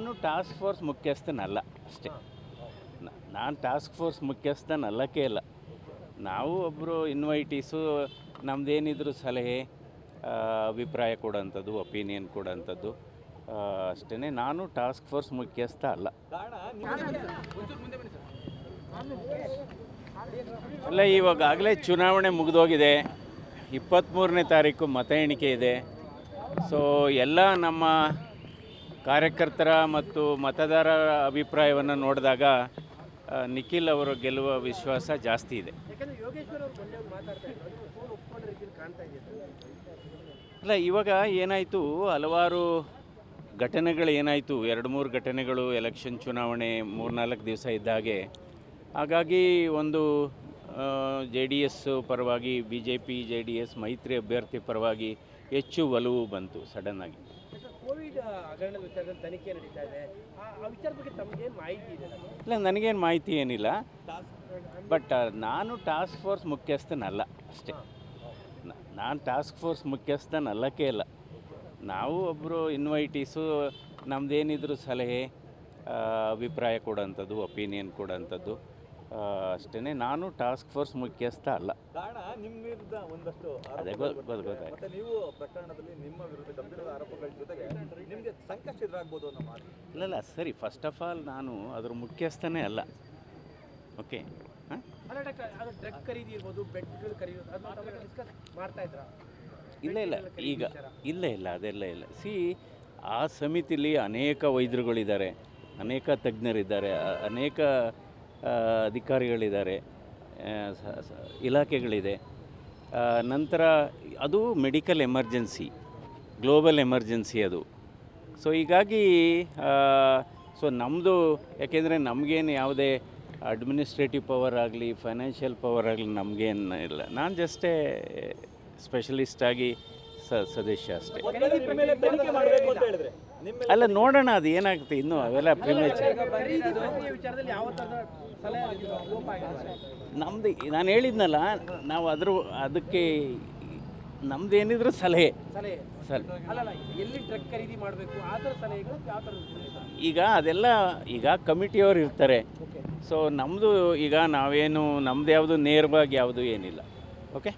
ನಾನು task force ಮುಖ್ಯಸ್ಥನಲ್ಲ ಅಷ್ಟೇ. ನಾನು ಟಾಸ್ಕ್ ಫೋರ್ಸ್ ಮುಖ್ಯಸ್ಥನಲ್ಲಕ್ಕೆ ಇಲ್ಲ. ನಾವು ಒಬ್ಬರು ಇನ್ವೈಟೀಸು ನಮ್ಮದೇನಿದ್ರು ಸಲಹೆ ಅಭಿಪ್ರಾಯ ಕೊಡೋಂಥದ್ದು ಒಪಿನಿಯನ್ ಕೊಡೋಂಥದ್ದು ಅಷ್ಟೇ ನಾನು ಟಾಸ್ಕ್ ಫೋರ್ಸ್ ಮುಖ್ಯಸ್ಥ ಅಲ್ಲ. ಅಲ್ಲ ಇವಾಗಲೇ ಚುನಾವಣೆ ಮುಗಿದೋಗಿದೆ. ಇಪ್ಪತ್ತ್ಮೂರನೇ ತಾರೀಕು ಮತ ಎಣಿಕೆ ಇದೆ. ಸೊ ಎಲ್ಲ ನಮ್ಮ ಕಾರ್ಯಕರ್ತರ ಮತ್ತು ಮತದಾರರ ಅಭಿಪ್ರಾಯವನ್ನು ನೋಡಿದಾಗ ನಿಖಿಲ್ ಅವರು ಗೆಲ್ಲುವ ವಿಶ್ವಾಸ ಜಾಸ್ತಿ ಇದೆ. ಅಲ್ಲ ಇವಾಗ ಏನಾಯಿತು ಹಲವಾರು ಘಟನೆಗಳು ಏನಾಯಿತು ಎರಡು ಮೂರು ಘಟನೆಗಳು ಎಲೆಕ್ಷನ್ ಚುನಾವಣೆ ಮೂರ್ನಾಲ್ಕು ದಿವಸ ಇದ್ದಾಗೆ ಹಾಗಾಗಿ ಒಂದು ಜೆ ಡಿ ಎಸ್ ಪರವಾಗಿ B J P J D S ಮೈತ್ರಿ ಅಭ್ಯರ್ಥಿ ಪರವಾಗಿ ಹೆಚ್ಚು ಒಲವು ಬಂತು ಸಡನ್ನಾಗಿ ಹಗರಣದ ವಿಚಾರದಲ್ಲಿ ತನಿಖೆ ನಡೀತಾ ಇದೆ. ಆ ವಿಚಾರ ಬಗ್ಗೆ ತಮಗೆ ಮಾಹಿತಿ ಇದೆ ಇಲ್ಲ, ನನಗೇನು ಮಾಹಿತಿ ಏನಿಲ್ಲ. ಬಟ್ ನಾನು ಟಾಸ್ಕ್ ಫೋರ್ಸ್ ಮುಖ್ಯಸ್ಥನಲ್ಲ ಅಷ್ಟೇ. ನಾನು ಟಾಸ್ಕ್ ಫೋರ್ಸ್ ಮುಖ್ಯಸ್ಥನಲ್ಲಕ್ಕೆ ಇಲ್ಲ. ನಾವು ಒಬ್ಬರು ಇನ್ವೈಟೀಸು ನಮ್ಮದೇನಿದ್ರು ಸಲಹೆ ಅಭಿಪ್ರಾಯ ಕೊಡೋಂಥದ್ದು, ಒಪಿನಿಯನ್ ಕೊಡೋಂಥದ್ದು. ಅಷ್ಟೇ ನಾನು ಟಾಸ್ಕ್ ಫೋರ್ಸ್ ಮುಖ್ಯಸ್ಥ ಅಲ್ಲ. ಕಾರಣ ನಿಮ್ಮ ವಿರುದ್ಧ ಒಂದಷ್ಟು ಅದೇ ಗೊತ್ತು ಗೊತ್ತು ಗೊತ್ತಾಯ್ತು. ಮತ್ತೆ ನೀವು ಪ್ರಕರಣದಲ್ಲಿ ನಿಮ್ಮ ವಿರುದ್ಧ ಗಂಭೀರವಾದ ಆರೋಪಗಳ ಜೊತೆಗೆ ನಿಮಗೆ ಸಂಕಷ್ಟ ಎದುರಾಗ್ಬೋದು ಅನ್ನೋ ಮಾತು. ಇಲ್ಲಲ್ಲ ಸರಿ ಫಸ್ಟ್ ಆಫ್ ಆಲ್ ನಾನು ಅದ್ರ ಮುಖ್ಯಸ್ಥನೇ ಅಲ್ಲ. ಓಕೆ ಇಲ್ಲ ಇಲ್ಲ. ಈಗ ಇಲ್ಲ ಇಲ್ಲ. ಅದೆಲ್ಲ ಇಲ್ಲ ಸಿ ಆ ಸಮಿತಿಲಿ ಅನೇಕ ವೈದ್ಯರುಗಳಿದ್ದಾರೆ. ಅನೇಕ ತಜ್ಞರಿದ್ದಾರೆ. ಅನೇಕ ಅಧಿಕಾರಿಗಳಿದ್ದಾರೆ ಇಲಾಖೆಗಳಿದೆ. ನಂತರ ಅದು ಮೆಡಿಕಲ್ ಎಮರ್ಜೆನ್ಸಿ, ಗ್ಲೋಬಲ್ ಎಮರ್ಜೆನ್ಸಿ ಅದು. ಸೊ, ಹೀಗಾಗಿ ಸೊ ನಮ್ಮದು ಯಾಕೆಂದರೆ ನಮಗೇನು ಯಾವುದೇ ಅಡ್ಮಿನಿಸ್ಟ್ರೇಟಿವ್ ಪವರ್ ಆಗಲಿ, ಫೈನಾನ್ಷಿಯಲ್ ಪವರ್ ಆಗಲಿ ನಮಗೇನು ಇಲ್ಲ. ನಾನು ಜಸ್ಟೇ ಸ್ಪೆಷಲಿಸ್ಟಾಗಿ ಸದಸ್ಯ ಅಷ್ಟೇ. ಅಲ್ಲ, ನೋಡೋಣ ಅದು ಏನಾಗುತ್ತೆ ಇನ್ನು ಅವೆಲ್ಲ ಆಗಿಲ್ಲ ನಮ್ಮದು ನಾನು ಹೇಳಿದ್ನಲ್ಲ, ನಾವು ಅದ್ರ ಅದಕ್ಕೆ ನಮ್ದು ಏನಿದ್ರು ಸಲಹೆ ಈಗ ಅದೆಲ್ಲ ಈಗ ಕಮಿಟಿಯವರು ಇರ್ತಾರೆ. ಸೊ ನಮ್ಮದು ಈಗ ನಾವೇನು, ನಮ್ದು ಯಾವುದು ನೇರವಾಗಿ ಯಾವುದು ಏನಿಲ್ಲ. ಓಕೆ